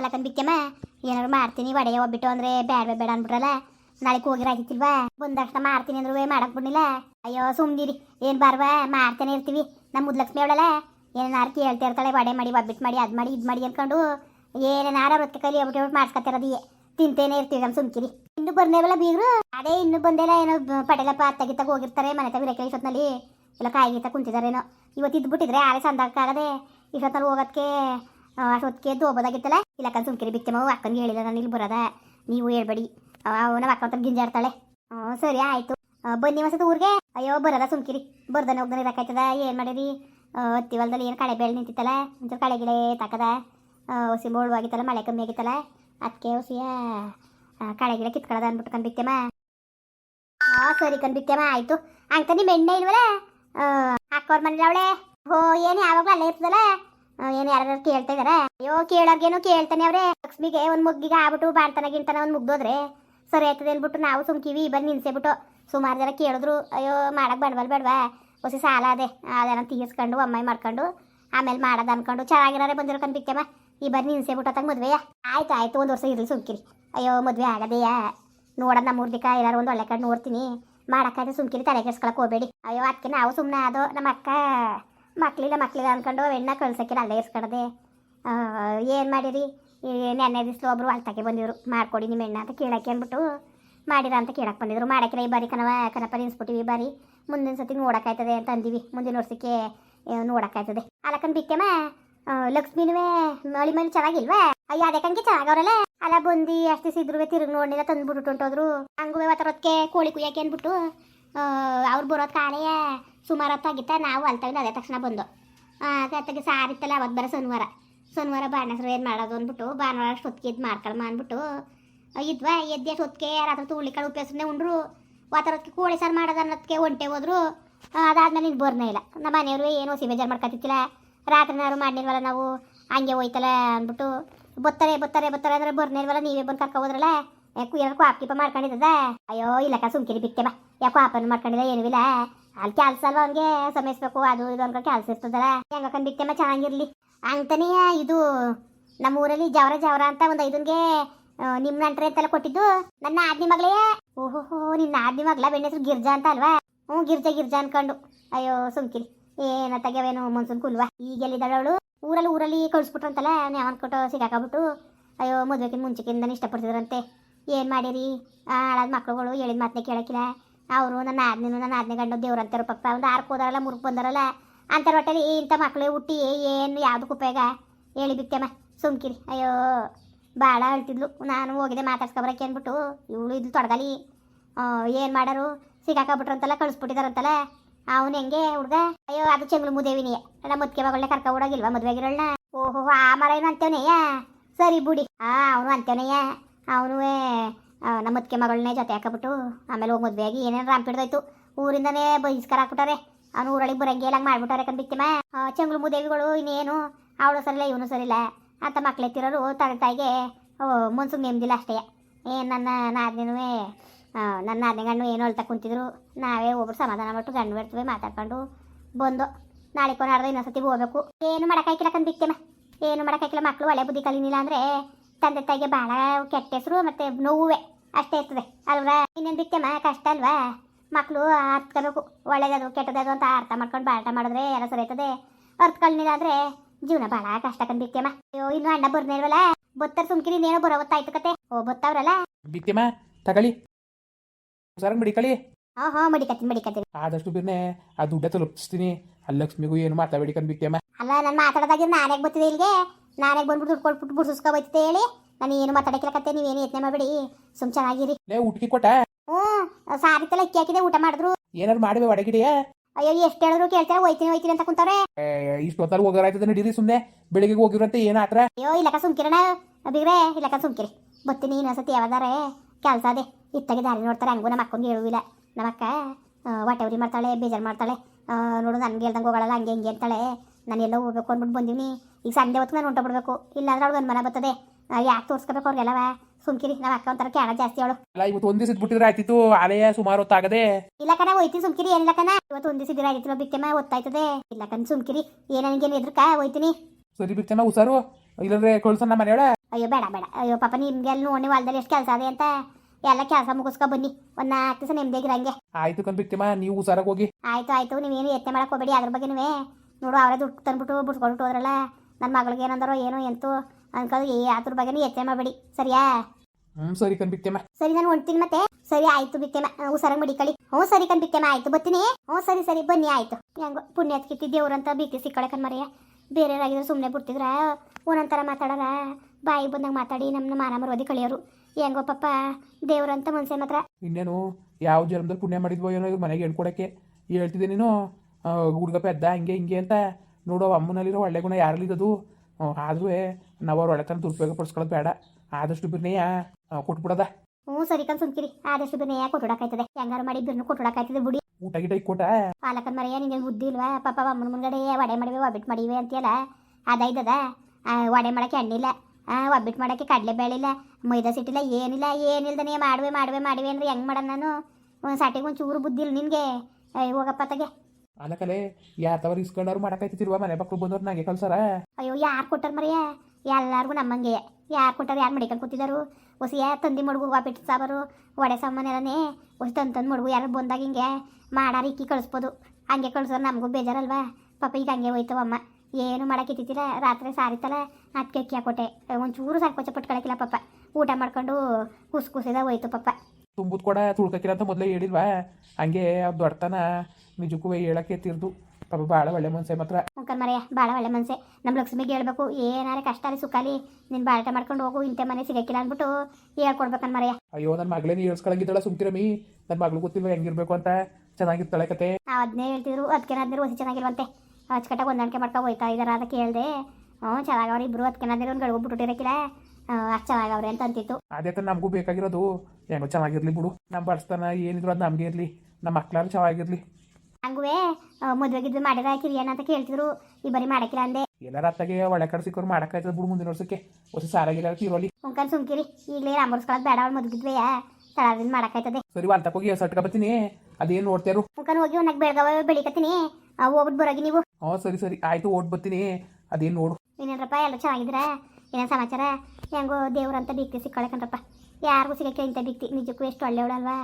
ಅಲ್ಲಕನ್ ಬಿಕ್ಕಮ್ಮ ಏನಾದ್ರು ಮಾಡ್ತೀನಿ, ಒಡೆಯ ಒಬ್ಬಿಟ್ಟು ಅಂದ್ರೆ ಬೇಡ ಬೇಡ ಅನ್ಬಿಟ್ರಲ್ಲ ನಾಳೆ ಹೋಗಿರಾಗಿತ್ತಿಲ್ವಾ ಬಂದಕ್ಷಣ ಮಾಡ್ತೀನಿ ಅಂದ್ರು ಮಾಡಕ್ ಬಿಡ್ಲಿಲ್ಲ. ಅಯ್ಯೋ, ಸುಮ್ನಿರಿ, ಏನ್ ಬಾರ್ವಾ, ಮಾಡ್ತಾನೆ ಇರ್ತೀವಿ. ನಮ್ಮ ಮುದ್ಲಕ್ಷ್ಮಿ ಅವಳಲ್ಲ, ಏನಾರು ಕೇಳ್ತಾ ಇರ್ತಾಳೆ ವಡೆ ಮಾಡಿ, ಒಬ್ಬಿಟ್ಟು ಮಾಡಿ, ಅದ್ ಮಾಡಿ, ಇದ್ ಮಾಡಿ ಅನ್ಕೊಂಡು ಏನೇನಾರ ಕಲಿ ಕೈಲಿ ಒಬ್ಬಿಟ್ಟು ಮಾಡ್ಸ್ಕೊತಿರೋದು ತಿಂತೇನೆ ಇರ್ತೀವಿ ನಮ್ಮ ಸುಮ್ಕಿರಿ. ಇನ್ನು ಬರ್ನೇವಲ್ಲ ಬೀಗ್ರು? ಅದೇ ಇನ್ನು ಬಂದೆಲ್ಲ ಏನೋ ಪಡೆಲಪ್ಪ ಅತ್ತಗಿತ್ತಾಗ ಹೋಗಿರ್ತಾರೆ, ಮನೆ ತಗ ಇರಕ್ಕೆ ಇಷ್ಟೊತ್ತಿನಲ್ಲಿ ಇಲ್ಲ ಕಾಯಿ ಗೀತ ಕುಂತಿದಾರೇನೋ. ಇವತ್ತು ಇದ್ಬಿಟ್ಟಿದ್ರೆ, ಆರೆ ಆಗದೆ ಇಷ್ಟೊತ್ತಲ್ಲಿ ಹೋಗೋದಕ್ಕೆ ಅಷ್ಟೊತ್ತಿಗೆ ದೋಬೋದಾಗಿತ್ತಲ್ಲ ಇಲ್ಲ ಕನ್ ಸುಮ್ಕಿರಿ ಬಿತ್ತೆ ಮಾವು ಅಕ್ಕನಿಗೆ ಹೇಳಿದ ನಾನು ಇಲ್ಲಿ ಬರೋದ. ನೀವು ಹೇಳ್ಬೇಡಿ. ಅವನ ಅಕ್ಕ ಅಂತ ಗಿಂಜಾಡ್ತಾಳೆ ಹ್ಞೂ ಸರಿ, ಆಯಿತು. ಬನ್ನಿ ಮಸದ ಊರಿಗೆ. ಅಯ್ಯೋ, ಬರದ ಸುಮ್ಕಿರಿ. ಬರ್ದನೆ ಹೋಗ್ದಾನೆ ಇರಕಾಯ್ತದ ಏನು ಮಾಡಿರಿ? ಹತ್ತಿ ಹೊಲದಲ್ಲಿ ಏನು ಕಳೆ ಬೆಳೆ ನಿಂತಿತ್ತಲ್ಲ? ಒಂಚೂರು ಕಳೆ ಗಿಳೆ ತಾಕದ? ಹೊಸಿ ಬೋಳು ಆಗಿತ್ತಲ್ಲ, ಮಳೆ ಕಮ್ಮಿ ಆಗಿತ್ತಲ್ಲ? ಅದಕ್ಕೆ ಹೊಸಿಯ ಕಳೆ ಗಿಡ ಕಿತ್ಕೊಳ್ಳೋದ ಅಂದ್ಬಿಟ್ಟು ಕಂಬಿತ್ತೇಮ ಹಾಂ ಸರಿ ಕಂಬಿತ್ತೇಮ ಆಯಿತು. ಅಂಕ ನಿಮ್ಮ ಎಣ್ಣೆ ಇಲ್ವಲ್ಲ? ಹಾಕೋರ್ ಮನೇಲಿ ಅವಳೆ. ಹೋ, ಏನು ಯಾವಾಗಲೂ ಅಲ್ಲೇ ಇರ್ತದಲ್ಲ? ಏನು ಯಾರು ಕೇಳ್ತಾ ಇದಾರೆ? ಅಯ್ಯೋ, ಕೇಳೋರ್ಗೇನು ಕೇಳ್ತಾನೆ ಅವ್ರೆ. ಲಕ್ಷ್ಮಿಗೆ ಒಂದು ಮುಗ್ಗಿಗೆ ಆಗ್ಬಿಟ್ಟು ಬಾಣ್ತನ ಗಿಂತನ ಒಂದು ಮುಗ್ದೋದ್ರೆ ಸರಿ ಆಯ್ತದೆ ಅಂದ್ಬಿಟ್ಟು ನಾವು ಸುಮ್ಕಿವಿ, ಬಂದು ನಿನ್ಸೇಬಿಟ್ಟು ಸುಮಾರು ಜನ ಕೇಳಿದ್ರು, ಅಯ್ಯೋ ಮಾಡಕ್ಕೆ ಬಡವಲ್ ಬೇಡವಾ? ಹೊಸ ಸಾಲ ಅದೇ. ಅದನ್ನ ತೀರಿಸ್ಕೊಂಡು ಅಮ್ಮಾಯಿ ಮಾಡ್ಕೊಂಡು, ಆಮೇಲೆ ಮಾಡೋದು ಅನ್ಕೊಂಡು. ಚೆನ್ನಾಗಿರೋರೆ ಬಂದಿರೋ ಕಂಪಿಕ್ತಮ್ಮ ಈ ಬರ್ ನಿನ್ಸೇಬಿಟ್ಟು ಅತ್ತಾಗ ಮದುವೆಯ? ಆಯ್ತು ಆಯ್ತು, ಒಂದು ವರ್ಷ ಇರಲಿ ಸುಮ್ಕಿರಿ. ಅಯ್ಯೋ, ಮದುವೆ ಆಗದೆಯಾ? ನೋಡೋದು ನಮ್ಮ ಊರ್ದಿಕ ಏನಾರು ಒಂದು ಒಳ್ಳೆ ಕಡೆ ನೋಡ್ತೀನಿ. ಮಾಡೋಕ್ಕಾಯ್ತು ಸುಮ್ಕಿರಿ ತಲೆ ಕೆಡ್ಸ್ಕೊಳಕ್ಕೆ ಹೋಗ್ಬೇಡಿ. ಅಯ್ಯೋ ಅದಕ್ಕೆ ನಾವು ಸುಮ್ಮನೆ ಅದು ನಮ್ಮ ಅಕ್ಕ. ಮಕ್ಳಿಲ್ಲ ಮಕ್ಳಿಲ್ಲ ಅಂದ್ಕೊಂಡು ಹೆಣ್ಣ ಕಳ್ಸೋಕೆ ಅಲ್ಲೇ ಇಸ್ಕಡ್ದೆ ಏನು ಮಾಡಿರಿ? ನೆನ್ನೆ ದಿವಸ ಒಬ್ರು ಅಳ್ತಾಕೆ ಬಂದಿದ್ರು. ಮಾಡ್ಕೊಡಿ ನಿಮ್ಮ ಹೆಣ್ಣ ಅಂತ ಕೇಳಕ್ಕೆ ಅಂದ್ಬಿಟ್ಟು ಮಾಡಿರ ಅಂತ ಕೇಳಕ್ಕೆ ಬಂದಿದ್ರು. ಮಾಡಕ್ಕೆ ಈ ಬಾರಿ ಕನವ ಕನಪ ನಿನ್ಸ್ಬಿಟ್ಟಿವಿ ಬಾರಿ ಮುಂದಿನ ಸತಿ ನೋಡೋಕ್ಕಾಯ್ತದೆ ಅಂತ ಅಂದಿವಿ. ಮುಂದಿನ ವರ್ಷಕ್ಕೆ ನೋಡೋಕ್ಕಾಯ್ತದೆ. ಅಲ್ಲಕ್ಕನ್ ಬಿಟ್ಟೆಮ್ಮ ಲಕ್ಷ್ಮೀನುವೇ, ಮಳಿ ಮನೆ ಚೆನ್ನಾಗಿಲ್ವಾ? ಅಯ್ಯ ಅದಕ್ಕಂಗೆ ಚೆನ್ನಾಗವ್ರಲ್ಲ ಅಲ್ಲ, ಬಂದು ಅಷ್ಟು ಸಿದ್ರುವೆ ತಿರುಗಿ ನೋಡಿಲ್ಲ ತಂದ್ಬಿಟ್ಟು ಹೊಂಟೋದ್ರು. ಹಂಗುವೆ ಅವತ್ತರೊತ್ತಿಗೆ ಕೋಳಿ ಕುಯ್ಯಕ್ಕೆ ಅಂದ್ಬಿಟ್ಟು ಅವ್ರು ಬರೋದ್ ಕಾಲೆಯ ಸುಮಾರು ಹೊತ್ತಾಗಿತ್ತ ನಾವು ಅಲ್ತಾವಿಂದ ಅದೇ ತಕ್ಷಣ ಬಂದು. ಅದಕ್ಕೆ ಸಾರಿತ್ತಲ್ಲ ಅವತ್ತು ಬರೋ ಶನಿವಾರ. ಶನಿವಾರ ಬಾಣಸರು ಏನು ಮಾಡೋದು ಅಂದ್ಬಿಟ್ಟು ಭಾನುವಾರ ಅಷ್ಟೊತ್ತಿಗೆ ಇದು ಮಾಡ್ಕೊಳಮ್ಮ ಅಂದ್ಬಿಟ್ಟು ಇದ್ವಾ, ಎದ್ದೆ ಹೊತ್ತಿಗೆ ರಾತ್ರಿ ತುಳ್ಳಿ ಕಾಳು ಉಪಯೋಗಿಸ್ನೆ ಉಂಡ್ರು. ವಾತಾವರಣಕ್ಕೆ ಕೋಳಿ ಸಾರು ಮಾಡೋದು ಅನ್ನೋದಕ್ಕೆ ಒಂಟೆ ಹೋದ್ರು. ಅದಾದ್ಮೇಲೆ ನಿಂಗೆ ಬರ್ನೇ ಇಲ್ಲ. ನಮ್ಮ ಮನೆಯವರು ಏನು ಹೊಸಿ ಬೇಜಾರು ಮಾಡ್ಕೊತಿತ್ತಿಲ್ಲ ರಾತ್ರಿನಾರು ಮಾಡಿರ್ವಲ್ಲ ನಾವು, ಹಂಗೆ ಹೋಯ್ತಲ್ಲ ಅಂದ್ಬಿಟ್ಟು, ಬತ್ತಾರೆ ಬತ್ತಾರೆ ಬತ್ತಾರೆ ಅಂದ್ರೆ ಬರ್ನೇ ಇಲ್ವಲ್ಲ ನೀವೇ ಬಂದು ಕರ್ಕೊ ಹೋದ್ರಲ್ಲ? ಯಾಕೆ ಏನಾರು ಕ್ವಾಪ್ ಕೀಪ ಮಾಡ್ಕೊಂಡಿದ್ದದ? ಅಯ್ಯೋ ಇಲ್ಲಕ್ಕ ಸುಮ್ಕಿರಿ, ಬಿಟ್ಟೆ ಬಾ. ಯಾಕೋ ಆಪನ್ ಮಾಡ್ಕೊಂಡಿಲ್ಲ, ಏನೂ ಇಲ್ಲ. ಅಲ್ಲಿ ಕೆಲಸ ಅಲ್ವಾ ಅವ್ನಿಗೆ? ಸಮೇಸ್ಬೇಕು, ಅದು ಇದು ಅನ್ಕೊ ಕೆಲಸ ಇರ್ತದಲ್ಲ? ಹೆಂಗ ಬಿಟ್ಟೆಮ್ಮ ಚೆನ್ನಾಗಿರ್ಲಿ ಅಂತಾನೆ ಇದು ನಮ್ಮ ಊರಲ್ಲಿ ಜವರ ಜವರ ಅಂತ ಒಂದು ಐದನ್ಗೆ ನಿಮ್ಮ ನಂಟ್ರೆ ಅಂತೆಲ್ಲ ಕೊಟ್ಟಿದ್ದು. ನನ್ನ ಆದ್ನಿ ಮಗಳೇ. ಓಹೋ ನಿನ್ನ ಆದ್ನಿ ಮಗಳ ಬೆಣ್ಣೆ ಗಿರ್ಜಾ ಅಂತ ಅಲ್ವಾ? ಹ್ಞೂ, ಗಿರ್ಜಾ ಗಿರ್ಜಾ ಅನ್ಕೊಂಡು. ಅಯ್ಯೋ ಸುಮ್ಕಿಲ್ ಏನ ತೆಗ್ಯವೇನು ಮನ್ಸೂನ್ ಕುಲ್ವಾ? ಈಗ ಎಲ್ಲಿದ್ದಾಳೆ ಅವಳು? ಊರಲ್ಲಿ ಊರಲ್ಲಿ ಕಳಿಸ್ಬಿಟ್ರಂತಲ್ಲ ನೀವು ಅನ್ಕೊಟ್ಟು ಸಿಗಾಕಬಿಟ್ಟು. ಅಯ್ಯೋ ಮದುವೆಕಿನ ಮುಂಚೆಕಿಂದನೇ ಇಷ್ಟಪಡ್ತಿದ್ರಂತೆ. ಏನು ಮಾಡಿರಿ? ಹಾಳಾದ ಮಕ್ಳುಗಳು ಹೇಳಿದ ಮಾತನ್ನ ಕೇಳಕ್ಕಿಲ್ಲ ಅವರು ನನ್ನ ಆದ್ನೇನು ನನ್ನ ಆದ್ನೆ ಗಂಡು ಅಂತಾರೆ ಪಪ್ಪ, ಒಂದು ಆರ್ಕ್ ಹೋದಾರಲ್ಲ ಮುರುಕ್ ಬಂದಾರಲ್ಲ, ಅಂತರ ಹೊಟ್ಟೆಲಿ ಇಂಥ ಮಕ್ಳು ಹುಟ್ಟಿ ಏನು, ಯಾವ್ದಕ್ಕೆ ಉಪಯೋಗ? ಹೇಳಿ ಬಿಟ್ಟೆಮ್ಮ, ಸುಮ್ಕಿರಿ. ಅಯ್ಯೋ ಭಾಳ ಅಳ್ತಿದ್ಲು. ನಾನು ಹೋಗಿದೆ ಮಾತಾಡ್ಸ್ಕೊಬರಕ್ಕೆ ಅಂದ್ಬಿಟ್ಟು, ಇವಳು ಇದ್ಲು ತೊಡಗಲಿ. ಏನು ಮಾಡೋರು? ಸಿಗಾಕಬಿಟ್ರಂತಲ್ಲ ಕಳಿಸ್ಬಿಟ್ಟಿದಾರಂತಲ್ಲ. ಅವನು ಹೆಂಗೆ ಹುಡ್ಗ? ಅಯ್ಯೋ, ಅದು ಚೆಂಗ್ಳು ಮುದೇವಿನಿ ನಮ್ಮ ಮುದ್ಕೆ ಮಗಳನ್ನ ಕರ್ಕ ಮದುವೆ ಮದ್ವೆಗಿರಳ್ನ ಓಹೋ, ಆ ಮರ ಏನು ಅಂತೇವನೆಯ ಸರಿ ಬುಡಿ. ಆ, ಅವನು ಅಂತೇವನೆಯ ಅವನು ನಮ್ಮ ಮುದ್ಕೆ ಮಗಳನ್ನೇ ಜೊತೆ ಹಾಕಬಿಟ್ಟು ಆಮೇಲೆ ಹೋಗಿ ಮದ್ವೆ ಆಗಿ ಏನೇನು ರಾಂಪಿಡ್ದಾಯ್ತು ಊರಿಂದನೇ ಬಹಿಷ್ಕಾರ ಹಾಕ್ಬಿಟ್ಟಾರೆ ಅವ್ನು ಊರೊಳಗೆ ಬರಂಗೆ ಎಲ್ಲ ಮಾಡ್ಬಿಟ್ಟಾರೆ ಕಂಬಿಕ್ತಿಮ ಚಂಗ್ಳು ಮುದೇವಿಗಳು ಇನ್ನೇನು, ಅವಳು ಸರಿಲ್ಲ, ಇವನು ಸರಿಲ್ಲ ಅಂತ ಮಕ್ಳೆತ್ತಿರೋರು ತಂದೆ ತಾಯಿಗೆ ಮನ್ಸು ನೆಮ್ಮದಿಲ್ಲ ಅಷ್ಟೇ. ಏನು ನನ್ನ ನಾದಿನೂ ನನ್ನ ನಾದಿನ ಗಂಡು ಏನು ಅಳ್ತಾ ಕುಂತಿದ್ರು, ನಾವೇ ಒಬ್ರು ಸಮಾಧಾನ ಬಿಟ್ಟು ಗಂಡು ಬಿಡ್ತೀವಿ ಮಾತಾಡ್ಕೊಂಡು ಬಂದು ನಾಳೆ ಕೊನಾಡ್ದ ಇನ್ನೊಂದ್ಸತಿ ಹೋಗ್ಬೇಕು. ಏನು ಮಾಡೋಕ್ಕಾಯ್ಕಿಲ್ಲ ಕಂಬಿಕ್ತಿಮ ಏನು ಮಾಡೋಕ್ಕಾಯ್ಕಿಲ್ಲ ಮಕ್ಕಳು ಒಳ್ಳೆ ಬುದ್ಧಿ ಕಲಿನಿಲ್ಲ ಅಂದರೆ ತಂದೆ ತಾಯಿಗೆ ಭಾಳ ಕೆಟ್ಟ ಹೆಸರು ಮತ್ತೆ ನೋವುವೆ ಅಷ್ಟೇ ಇರ್ತದೆ ಅಲ್ವಾ? ಇನ್ನೊಂದಿಕ್ಕೆ ಮಾ ಕಷ್ಟ ಅಲ್ವಾ? ಮಕ್ಕಳು ಅರ್ಥಕೋಬೇಕು. ಒಳ್ಳೇದದು ಕೆಟ್ಟದದು ಅಂತ ಅರ್ಥ ಮಾಡ್ಕೊಂಡು ಬಾಟ ಮಾಡಿದ್ರೆ ಎಲ್ಲ ಸರಿ ಇರ್ತದೆ ಅರ್ಥಕೊಳ್ಳಿಲ್ಲ ಅಂದರೆ ಜೀವನ ಭಾಳ ಕಷ್ಟ ಕಂಡಿತ್ಯಮ್ಮ ಅಯ್ಯೋ ಇನ್ನು ಅಣ್ಣ ಬರ್ನೇ ಇಲ್ವಲ್ಲ? ಬತ್ತಾರ ಸುಮ್ಕಿರಿ ಇನ್ನೇನೋ ಬರೋ ಗೊತ್ತಾಯ್ತು ಕತೆ. ಓ ಬೊತ್ತವ್ರಲ್ಲ? ಬಿತ್ತೆಮ್ಮ ತಗೊಳ್ಳಿ. ಸರಂಗ್ ಮಡಿಕಳಿ ಹಾ ಹಾ ಮಡಿಕತ್ತೀನಿ ಮಡಿಕತ್ತೀನಿ ಆದಷ್ಟು ಬಿರ್ನೆ ಆ ದುಡ್ಡ ತಲುಪಿಸ್ತೀನಿ. ಅಲ್ಲಿ ಲಕ್ಷ್ಮಿಗೂ ಏನು ಮಾತಾಡ್ಬೇಡಿ ಕಂಡು ಬಿತ್ತೆಮ್ಮ ಅಲ್ಲ ನಾನು ಮಾತಾಡೋದಾಗಿ ನಾನೇ ಬತ್ತಿದೆ ಇಲ್ಲಿಗೆ ನಾನೇ ಬಂದ್ಬಿಟ್ಟು ದುಡ್ಡು ಕೊಟ್ಬಿಟ್ಟು ಬಿಡ್ಸ್ಕೊ ಬೈತಿದ್ದೆ ಹೇಳಿ. ನಾನು ಏನು ಮಾತಾಡಕ್ಕಿಲ್ಲ ಕತೆ ನೀವೇನು ಯತ್ನೆ ಮಾಡಬೇಡಿ. ಸುಮ್ ಚೆನ್ನಾಗಿರಿ. ಲೇ ಕೊಟ್ಟ? ಹ್ಞೂ ಸಾರಿತ್ತಲ್ಲ ಅಕ್ಕಿ ಹಾಕಿದೆ ಊಟ ಮಾಡಿದ್ರು. ಏನಾರು ಮಾಡುವೆ ಒಡಗಿಡಿಯ ಅಯ್ಯೋ ಎಷ್ಟು ಹೇಳಿದ್ರು ಕೇಳ್ತಾರೆ ಹೋಯ್ತೀನಿ ಹೋಯ್ತೀನಿ ಅಂತ ಕುಂತವ್ರೆ. ಇಷ್ಟೊತ್ತಲ್ಲಿ ಹೋಗೋರಾಯ್ತದ ನಡೀರಿ ಸುಮ್ಮನೆ ಬೆಳಿಗ್ಗೆ ಹೋಗಿರಂತೆ ಏನು ಆತ್ರ? ಅಯ್ಯೋ ಇಲ್ಲಕ ಸುಮ್ಕಿರಣ. ಬಿಗ್ರೆ ಇಲ್ಲಕ ಸುಮ್ಕಿರಿ. ಬತ್ತೀನಿ ಇನ್ನೊಂದ್ಸತಿ ಯಾವ್ದಾರೆ. ಕೆಲಸ ಅದೇ. ಇತ್ತಾಗಿ ದಾರಿ ನೋಡ್ತಾರೆ ಹಂಗೂ ನಮ್ಮ ಅಕ್ಕಂಗೆ ಹೇಳುವಿಲ್ಲ. ನಮ್ಮ ಅಕ್ಕ ಮಾಡ್ತಾಳೆ ಬೇಜಾರು ಮಾಡ್ತಾಳೆ. ನೋಡು ನನ್ಗೆ ಹೇಳ್ದಂಗೆ ಹೋಗಳಲ್ಲ ಹಂಗೆ ಹಿಂಗೆ ಅಂತಾಳೆ. ನಾನು ಎಲ್ಲ ಹೋಗ್ಬೇಕು ಅಂದ್ಬಿಟ್ಟು ಬಂದೀನಿ ಈಗ ಸಂಜೆ ಹೊತ್ತು ನಾನು ಹೊಂಟ ಬಿಡ್ಬೇಕು. ಇಲ್ಲಾಂದ್ರೆ ಅವ್ಳಿಗೆ ಅನುಮಾನ ಬರ್ತದೆ. ಯಾಕೆ ತೋರಿಸ್ಕೋಬೇಕು ಅವ್ರಿಗೆಲ್ಲವ ಸುಮ್ಕಿರಿ ನಾವು ಅಕ್ಕ ಒಂಥರ ಕ್ಯಾಡ ಜಾಸ್ತಿ ಅವಳು. ಅಲ್ಲ ಇವತ್ತು ಒಂದ್ ದಿವಸ ಬಿಟ್ಟಿದ್ರೆ ಆಯ್ತಿತ್ತು. ಅಲೆಯ ಸುಮಾರು ಹೊತ್ತಾಗದೆ. ಇಲ್ಲ ಕಣ ಹೋಯ್ತೀನಿ ಸುಮ್ಕಿರಿ ಎಲ್ಲ ಕಣ. ಇವತ್ತು ಒಂದು ದಿವಸ ಆಗಿತ್ತು ಬಿಟ್ಟೆಮ್ಮ ಹೊತ್ತಾಯ್ತದೆ. ಇಲ್ಲ ಕಣ್ ಸುಮ್ಕಿರಿ. ಏನ ನನಗೇನು ಎದ್ರಕ ಹೋಯ್ತೀನಿ. ಸರಿ ಬಿತ್ತಮ್ಮ ಹುಷಾರು. ಇಲ್ಲಾಂದ್ರೆ ನಮ್ಮ ಮನೆಯೊಳ ಅಯ್ಯೋ ಬೇಡ ಬೇಡ. ಅಯ್ಯೋ ಪಾಪ ನಿಮ್ಗೆ ಅಲ್ಲಿ ನೋಡಿ ಹೊಲದಲ್ಲಿ ಎಷ್ಟು ಕೆಲಸ ಅದೇ ಅಂತ. ಎಲ್ಲ ಕೆಲಸ ಮುಗಿಸ್ಕೊ ಬನ್ನಿ. ಒಂದ್ ನಾಲ್ಕು ದಿವಸ ನೆಮ್ಮದಿಯಾಗಿರಂಗೆ ಆಯ್ತು ಕಣ್ಬಿಕ್ತಮ್ಮ ನೀವು ಹುಷಾರಾಗಿ ಹೋಗಿ. ಆಯ್ತು ಆಯ್ತು. ನೀವೇನು ಯತ್ನೆ ಮಾಡಕ್ ಹೋಗಬೇಡಿ ಅದ್ರ ಬಗ್ಗೆ ನೀವೇ ನೋಡು ಅವರೇ ದುಡ್ಡು ತಂದ್ಬಿಟ್ಟು ಬಿಡ್ಸ್ಕೊಳ್ಬಿಟ್ಟು ಹೋದ್ರಲ್ಲ ನನ್ನ ಮಗಳಿಗೆ ಏನಂದಾರೋ ಏನೋ ಎಂತು ಅನ್ಕೋದು ಏ ಅದ್ರ ಬಗ್ಗೆ ಎಚ್ಚೆ ಮಾಡಬೇಡಿ. ಸರಿಯಾ? ಹ್ಞೂ ಸರಿ ಕಣ್ಬಿಕ್ತಮ್ಮ ಸರಿ ನಾನು ಹೊಂಟ್ತೀನಿ ಮತ್ತೆ. ಸರಿ ಆಯ್ತು ಬಿತ್ತೆಮ್ಮ. ಮಡಿ ಕಳಿ. ಹ್ಞೂ ಸರಿ ಕಣ್ ಬಿತ್ತೆಮ್ಮ ಆಯ್ತು. ಬರ್ತೀನಿ. ಹ್ಞೂ ಸರಿ ಸರಿ ಬನ್ನಿ ಆಯ್ತು. ಹೆಂಗೋ ಪುಣ್ಯ ಹತ್ಕಿತ್ತಿ ದೇವ್ರಂತ ಬೀತಿ ಸಿಕ್ಕಳಕನ್ ಮರೆಯ. ಬೇರೆಯವರಾಗಿದ್ರೆ ಸುಮ್ಮನೆ ಬಿಡ್ತಿದ್ರ? ಒಂದೊಂಥರ ಮಾತಾಡಾರ? ಬಾಯಿ ಬಂದಂಗೆ ಮಾತಾಡಿ ನಮ್ಮನ್ನ ಮಾನ ಮರೋದಿ ಕಳಿಯೋರು. ಹೆಂಗೋ ಪಪ್ಪ ದೇವ್ರಂತ ಮನ್ಸೆ ಮಾತ್ರ. ಇನ್ನೇನು ಯಾವ ಜನ್ಮದಲ್ಲಿ ಪುಣ್ಯ ಮಾಡಿದ್ವೋ ಏನೋ ಮನೆಗೆ ಹೇಳ್ಕೊಡಕ್ಕೆ ಹೇಳ್ತಿದ್ದೆ ನೀನು. ಹುಡುಗ ಪೆದ್ದ ಹಂಗೆ ಹಿಂಗೆ ಅಂತ ನೋಡು ಅಮ್ಮನ ಅಮ್ಮನಲ್ಲಿರೋ ಒಳ್ಳೆ ಗುಣ ಯಾರಲ್ಲಿದ್ದದು ಆದ್ರೂ ನಾವು ಅವ್ರ ಒಳ್ಳೆತನ ದುರುಪಯೋಗ ಪಡಿಸ್ಕೊಳ್ಳೋದು ಬೇಡ. ಆದಷ್ಟು ಬಿರ್ನೆಯ ಕೊಟ್ಬಿಡದ. ಹ್ಞೂ ಸರಿ ಕಣ್ ಸುಮ್ಕಿರಿ. ಆದಷ್ಟು ಬಿರ್ನೇಯ ಕೊಟ್ಟುಡಕಾಯ್ತದೆ ಹೆಂಗಾರು ಮಾಡಿ ಬಿರ್ನು ಕೊಟ್ಟುಡಕಾಯ್ತದೆ ಬಿಡಿ. ಊಟ ಗಿಟ ಕೊಟ್ಟ? ಪಾಲಕನ್ ಮರೆಯ ನಿನಗೆ ಬುದ್ಧಿ ಇಲ್ವಾ? ಪಾಪ ಅಮ್ಮನ ಮುಂಗಡೆ ವಡೆ ಮಾಡಿವೆ ಒಬ್ಬಿಟ್ಟು ಮಾಡಿವೆ ಅಂತೀಯಲ್ಲ? ಅದೈದದ ವಡೆ ಮಾಡಕ್ಕೆ ಹಣ್ಣಿಲ್ಲ. ಒಬ್ಬಿಟ್ಟು ಮಾಡಕ್ಕೆ ಕಡಲೆ ಬೇಳಿಲ್ಲ. ಮೈದಾ ಸಿಟ್ಟಿಲ್ಲ ಏನಿಲ್ಲ ಏನಿಲ್ಲದನೇ ಮಾಡುವೆ ಮಾಡುವೆ ಮಾಡಿವೆ ಅಂದ್ರೆ ಹೆಂಗ್ ಮಾಡೋಣ ನಾನು? ಸಾಟಿಗೆ ಒಂದು ಚೂರು ಬುದ್ಧಿ ಇಲ್ಲ ನಿನಗೆ. ಹೋಗಪ್ಪ ತಗೆ. ಆಲಕಲೆ ಯಾರ ತವರ್ ಇಸ್ಕೊಂಡವ್ರು ಮಾಡಕೈತಿರುವ ಮನೆ ಮಕ್ಕಳು ಬಂದವ್ರು ನಂಗೆ ಕಲ್ಸಾರ ಅಯ್ಯೋ, ಯಾರು ಕೊಟ್ಟಾರ ಮರಿಯ? ಎಲ್ಲಾರ್ಗು ನಮ್ಮಂಗೆ. ಯಾರು ಕೊಟ್ಟಾರ ಯಾರು ಮಡಿಕೊಂಡು ಕೂತಿದ್ದಾರು? ಹೊಸಿಯ ತಂದಿ ಮಡುಗು ಬಿಟ್ಟು ಸಾಬಾರು, ಒಡೆ ಸಾಮಾನೆಲ್ಲನೇ ಹೊಸ ತಂದು ತಂದು ಮಡುಗು ಯಾರು ಬಂದಾಗ ಹಿಂಗೆ ಮಾಡಾರ ಇಕ್ಕಿ ಕಳಿಸ್ಬೋದು. ಹಂಗೆ ಕಳ್ಸೋರು ನಮಗೂ ಬೇಜಾರಲ್ವಾ? ಪಾಪ ಈಗ ಹಂಗೆ ಹೋಯ್ತವಮ್ಮ. ಏನು ಮಾಡಕ್ಕಿತ್ತಿಲ್ಲ ರಾತ್ರಿ ಸಾರಿತ್ತಲ್ಲ ಅದಕ್ಕೆ ಅಕ್ಕಿ ಹಾಕೊಟ್ಟೆ ಒಂಚೂರು ಸಂಕೋಚ ಪಟ್ಕೊಳಕಿಲ್ಲ ಪಾಪ. ಊಟ ಮಾಡ್ಕೊಂಡು ಕುಸ್ ಕುಸಿದ ಹೋಯ್ತು ಪಾಪ. ತುಂಬುದ್ ಕೂಡ ತುಳ್ಕಕ್ಕಿಲ್ಲ ಅಂತ ಮೊದಲೇ ಹೇಳಿಲ್ವಾ? ಹಂಗೆ ಅವ್ ದೊಡ್ಡತನ ನಿಜಕ್ಕೂ ಹೇಳಕ್ಕೆ ತಿರ್ದು. ಪಾಪ ಭಾಳ ಒಳ್ಳೆ ಮನ್ಸೆ ಮಾತ್ರ. ಮರೆಯ ಭಾಳ ಒಳ್ಳೆ ಮನ್ಸೆ. ನಮ್ಮ ಲಕ್ಷ್ಮಿಗೆ ಹೇಳ್ಬೇಕು ಏನಾರ ಕಷ್ಟ ಅಲ್ಲಿ ಸುಖಾಲಿ. ನೀನು ಬಾಳಟ ಮಾಡ್ಕೊಂಡು ಹೋಗು ಇಂಥ ಮನೆ ಸಿಗಕ್ಕಿಲ್ಲ ಅಂದ್ಬಿಟ್ಟು ಹೇಳ್ಕೊಡ್ಬೇಕನ್ ಮರೆಯ ಅಯ್ಯೋ ನನ್ನ ಮಗಳೇನು ಹೇಳ್ಸ್ಕೊಳಂಗಿದ್ದಾಳ ಸುಮ್ತಿರಮಿ ನನ್ನ ಮಗಳು ಗೊತ್ತಿಲ್ವ ಹೆಂಗಿರ್ಬೇಕು ಅಂತ. ಚೆನ್ನಾಗಿರ್ತಾಳೆ ಕತೆ. ಅದನ್ನೇ ಹೇಳ್ತಿದ್ರು ಅದಕ್ಕೆ ನಾದ್ರು ಹೊಸ ಚೆನ್ನಾಗಿರುವಂತೆ. ಅಚ್ಚುಕಟ್ಟಾಗಿ ಹೊಂದಾಣಿಕೆ ಮಾಡ್ಕೊ ಹೋಯ್ತಾ ಇದಾರ ಅದಕ್ಕೆ ಹೇಳ್ದೆ ಹ್ಞೂ ಚೆನ್ನಾಗವ್ರಿ ಇಬ್ರು ಅದಕ್ಕೆ ಒಂದು ಗಡ್ಗು ಬಿಟ್ಟಿರಕ್ಕಿಲ್ಲ ಅವ್ರೆ ಅಂತ ಅಂತಿತ್ತು ಅದೇ ತರ ನಮಗೂ ಬೇಕಾಗಿರೋದು. ಹೆಂಗೋ ಚೆನ್ನಾಗಿರ್ಲಿ ಬಿಡು. ನಮ್ಮ ಬಡಿಸ್ತಾನ ಏನಿದ್ರು ಅದು ನಮಗೆ ಇರಲಿ. ನಮ್ಮ ಮಕ್ಳಾರು ಚೆನ್ನಾಗಿರ್ಲಿ. ಹಂಗುವೆ ಮದುವೆಗಿದ್ದು ಮಾಡಿದ ಕಿರಿಯನ ಅಂತ ಕೇಳ್ತಿದ್ರು. ಈ ಬರಿ ಮಾಡಕ್ಕಿಲ್ಲ ಅಂದೆ. ಎಲ್ಲರ ಅತ್ತಾಗೆ ಒಳ್ಳೆ ಕಡೆ ಸಿಕ್ಕೋರು ಮಾಡಕ್ಕಾಯ್ತದ ಬಿಡು ಮುಂದಿನ ವರ್ಷಕ್ಕೆ. ಹೊಸ ಸಾರಾಗಿಲ್ಲ ತಿರೋಲಿ ಉಂಕನ್ ಸುಮ್ಕಿರಿ. ಈಗಲೇ ರಾಮರ್ಸ್ಕೊಳಕ್ ಬೇಡ ಅವ್ಳು ಮದುವೆಗಿದ್ವೆಯಾ ತಳದಿಂದ ಮಾಡಕ್ಕಾಯ್ತದೆ ಸರಿ ಅಂತ ಹೋಗಿ ಸಟ್ಕ ಬರ್ತೀನಿ. ಅದೇನು ನೋಡ್ತಾರು ಉಂಕನ್ ಹೋಗಿ ಒನ್ನಾಗ ಬೆಳಗಾವ ಬೆಳಿಕತ್ತೀನಿ. ಹೋಗ್ಬಿಟ್ಟು ಬರೋಗಿ ನೀವು. ಹ್ಞೂ ಸರಿ ಸರಿ. ಆಯ್ತು ಓಟ್ ಬರ್ತೀನಿ. ಅದೇನು ನೋಡು. ಇನ್ನೇನ್ರಪ್ಪ ಎಲ್ಲ ಚೆನ್ನಾಗಿದ್ದೀರಾ? ಏನೇನು ಸಮಾಚಾರ, ಹೆಂಗೋ ದೇವ್ರಂತ ಬಿಕ್ತಿ ಸಿಕ್ಕೊಳ್ಳೆಕಂದ್ರಪ್ಪ ಯಾರಿಗೂ ಸಿಗಕ್ಕೆ ಇಂಥ ಬಿಕ್ತಿ ನಿಜಕ್ಕೂ ಎಷ್ಟು ಒಳ್ಳೆಯವಳಲ್ವಾ?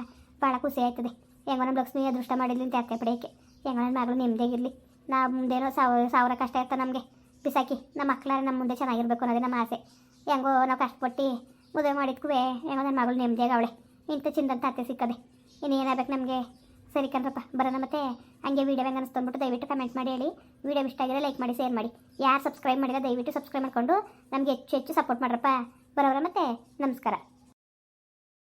ಭಾಳ ಖುಷಿ ಆಯ್ತದೆ. ಹೆಂಗೋ ನಮ್ಮ ಲಕ್ಷ್ಮಿ ಅದೃಷ್ಟ ಮಾಡಿದ್ಲಿ ಅಂತ ಅರ್ಥ ಪಡೆಯೋಕ್ಕೆ. ಹೆಂಗೋ ನನ್ನ ಮಗಳು ನೆಮ್ಮದಿಯಾಗಿರಲಿ ನಾ ಮುಂದೇನೋ ಸಾವಿರ ಸಾವಿರ ಕಷ್ಟ ಇರ್ತಾ ನಮಗೆ. ಬಿಸಾಕಿ, ನಮ್ಮ ಮಕ್ಕಳಾರ ನಮ್ಮ ಮುಂದೆ ಚೆನ್ನಾಗಿರ್ಬೇಕು ಅನ್ನೋದೇ ನಮ್ಮ ಆಸೆ. ಹೆಂಗೋ ನಾವು ಕಷ್ಟಪಟ್ಟು ಮದುವೆ ಮಾಡಿದ್ಕೂ ಹೆಂಗೋ ನನ್ನ ಮಗಳು ನೆಮ್ಮದಿಯಾಗ ಅವಳೆ. ಇಂಥ ಚಿಂದಂತ ಅತ್ತೆ ಸಿಕ್ಕದೆ. ಇನ್ನೇನಾಗಬೇಕು ನಮಗೆ? ಸರಿ ಕಣ್ರಪ್ಪ, ಬರೋಣ ಮತ್ತೆ. ಹಂಗೆ ವೀಡಿಯೋ ಹೆಂಗೆ ಅನಿಸ್ತು ಅಂದ್ಬಿಟ್ಟು ದಯವಿಟ್ಟು ಕಮೆಂಟ್ ಮಾಡಿ ಹೇಳಿ. ವೀಡಿಯೋ ಇಷ್ಟ ಆಗಿದೆ ಲೈಕ್ ಮಾಡಿ ಶೇರ್ ಮಾಡಿ. ಯಾರು ಸಬ್ಸ್ಕ್ರೈಬ್ ಮಾಡಿದ್ರೆ ದಯವಿಟ್ಟು ಸಬ್ಸ್ಕ್ರೈಬ್ ಮಾಡಿಕೊಂಡು ನಮಗೆ ಹೆಚ್ಚು ಹೆಚ್ಚು ಸಪೋರ್ಟ್ ಮಾಡ್ರಪ್ಪ. ಬರೋರ ಮತ್ತೆ, ನಮಸ್ಕಾರ.